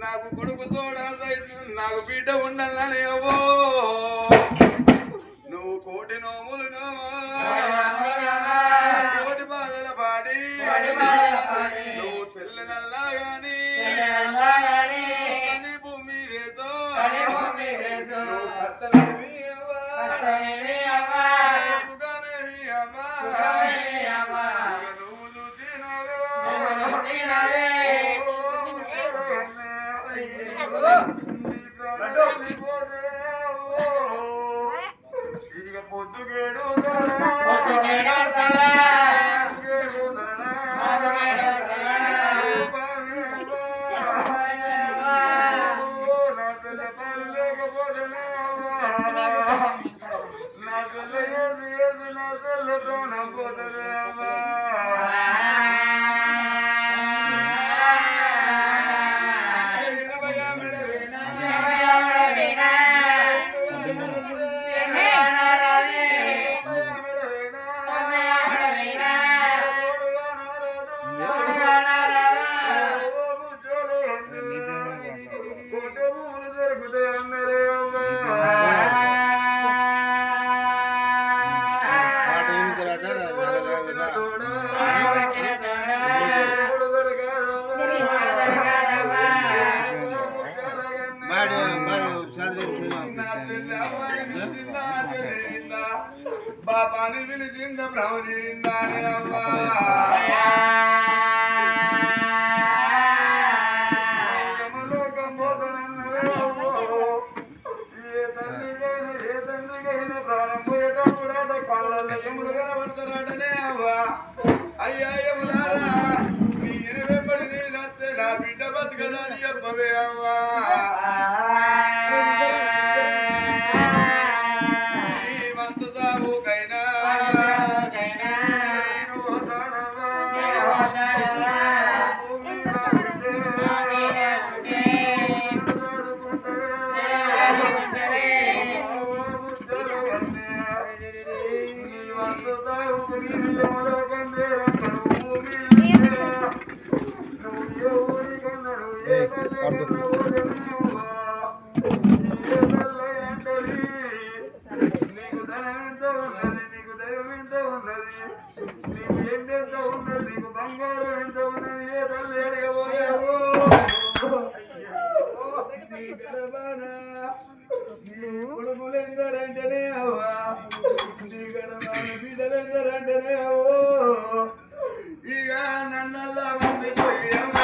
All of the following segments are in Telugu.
నాకు కొడుకు తోడా నాకు బిడ్డ ఉండాలని అవ్వో నువ్వు కోటి నోములు నోమో. కోటి బాధల పాడి. నువ్వు సెల్లనల్లా గాని ఇక పొద్దుగేడు బాబాని పిలిచింద భ్రమ తీరిందాని అమ్మా యమలోకం పోతనన్నవే అమ్మో. ఏ తండ్రికైనా ఏ తండ్రికైనా ప్రాణం పోయేటప్పుడు ఎములు అవ్వా అయ్యా నీ వెంబడి నా బిడ్డ బతుకదా అని అవ్వా నీ ధనమెంతో ఉన్నది నీకు దైవం ఎంతో ఉన్నది? నీకు ఎండి నీకు బంగారం ఎంతో ఉన్నది? నన్నల్లా మంది పోయావు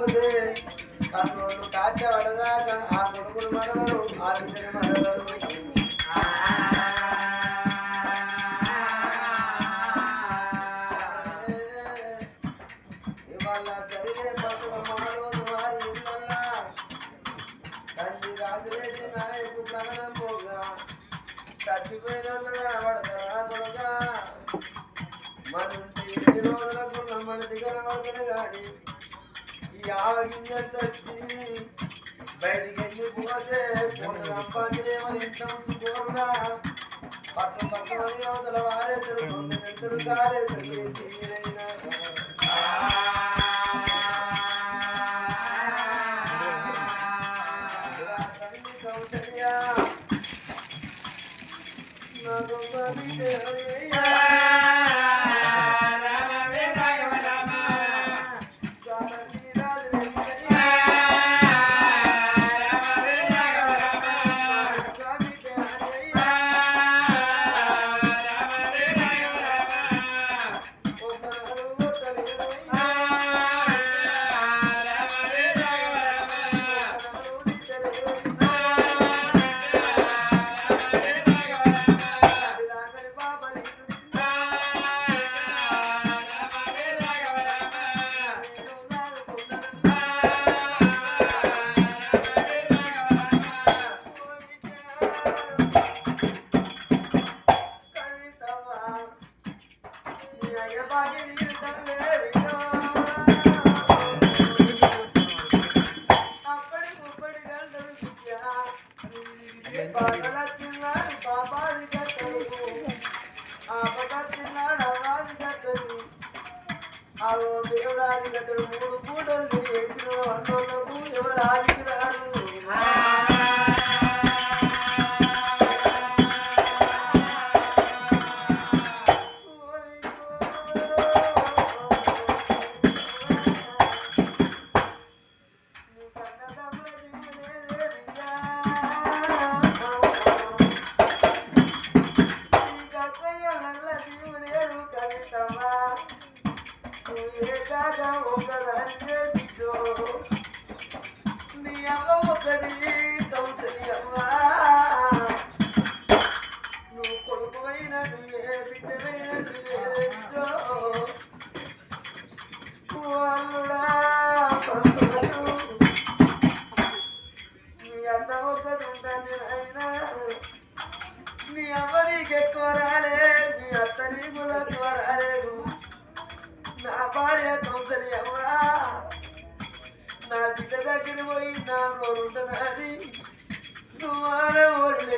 పోతే కర్నూలు కాచ వడదాకా ఆ కొడుకులు మరవరు ఆ బిడ్డలు మరవరు. పట్టు పక్కన యోధుల వారే తెలుగు తెలుగు కారే తెలియజేసి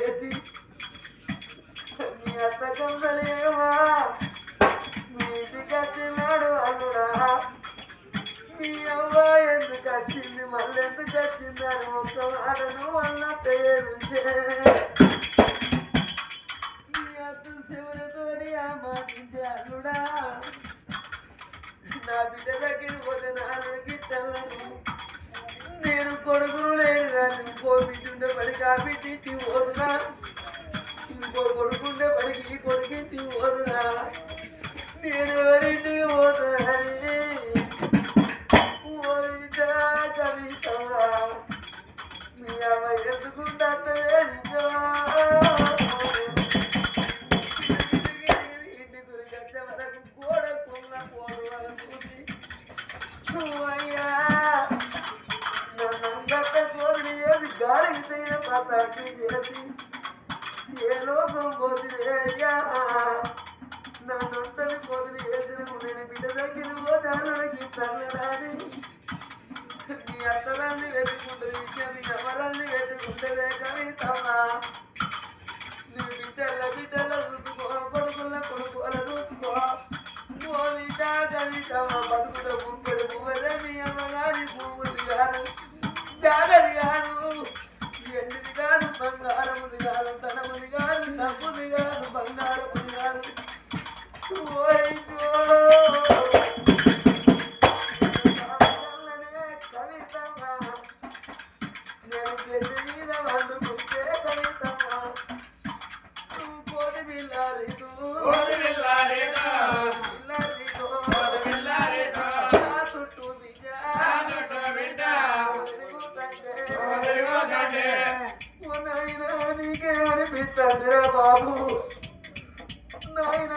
చేసి. మీ అత్త కందలేవా మీ ఇంటికి వచ్చినాడు అల్లుడా మీ అవ్వ ఎందుకు వచ్చింది మళ్ళీ ఎందుకు వచ్చిందని ఒక్క వాడను వల్ల పేరుంచే మీ అత్త శివులతోని ఆ మాటించే అల్లుడా. నా బిడ్డ దగ్గర పోతే నాలుగు తెల్లను నేను కొడుకును లేదు దాన్ని ఇంకో బిడ్డ ఉండే పడికి ఆ బిడ్డ ఇంటికి పోతున్నా ఇంకో కొడుకుండే పడికి ఈ కొడుకు ఇంటికి నేను ఎవరింటికి పోతానని కవిత? మీ అమ్మ ఎందుకుంటే ఇంటి తగ్గి చేసి ఏ లోకం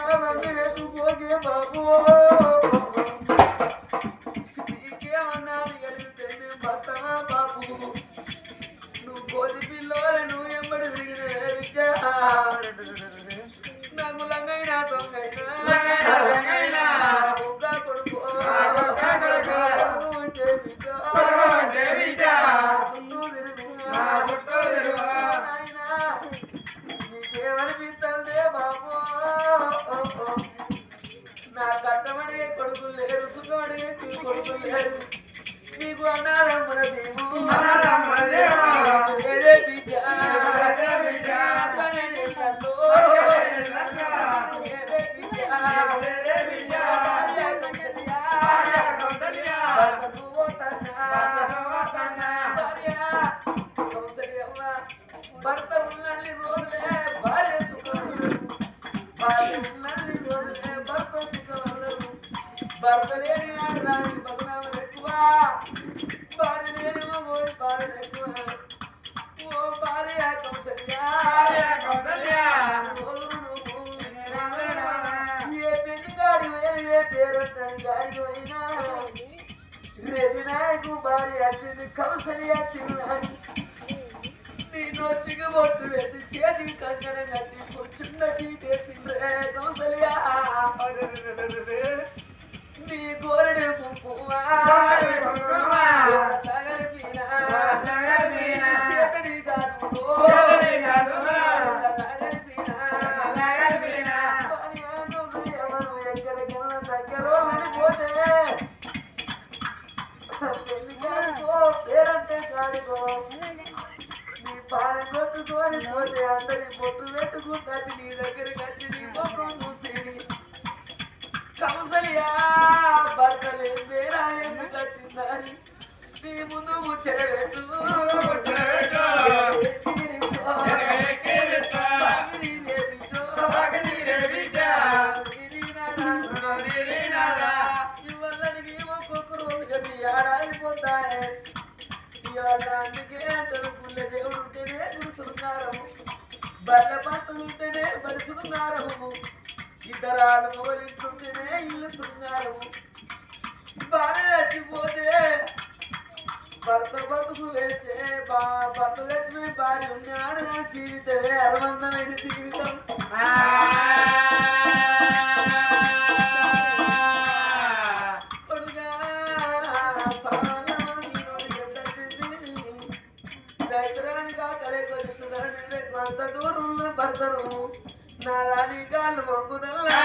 నాయనా నన్ను బాబు కొడుకులు లేరు సుఖమడే కొడుకులు లేరు. నీకు అన్నారమ్మల దేవు అన్నారమ్మ భర్త లేని ఆడదానికి బదనామం ఎక్కువ భార్య లేని మగోడి భార్య ఎక్కువ ఓ భార్య కౌసల్య భార్య కౌసల్య. ఏ పెళ్ళి గాడి వేరు ఏ పేరంటాడు గాడి పోయినా రేపు నాయకు భార్య వచ్చింది కౌసల్య వచ్చింది అని నేను చిగుబొట్టు వేసి చేతి కంకణ కట్టి కూర్చున్న టీటేసిందే కౌసల్య నీ పాన కొట్టుకొని పోతే అందరి పొట్టు పెట్టుకుంటాది నీ దగ్గర కట్టి ఒక్కొక్కరు ఇది ఏడాదిపోతాయి ఇవాళ అందుకే అంటారు పుల్ల దేవుడు ఉంటేనే గురుసున్నారము బల్ల పంతులు ఉంటేనే శృంగారము ఇతరాలు మొగలింటుంటేనే ఇల్లు భార్య చచ్చిపోతే భర్త వేస్తే బా భర్త చచ్చిపోయి భార్య ఉన్నాడు నా జీవితమే. అరవందమైన జీవితం. కొడుగా దైత్రానిగా భర్తను నా రాణి కాళ్ళు మొక్కుదల్లా.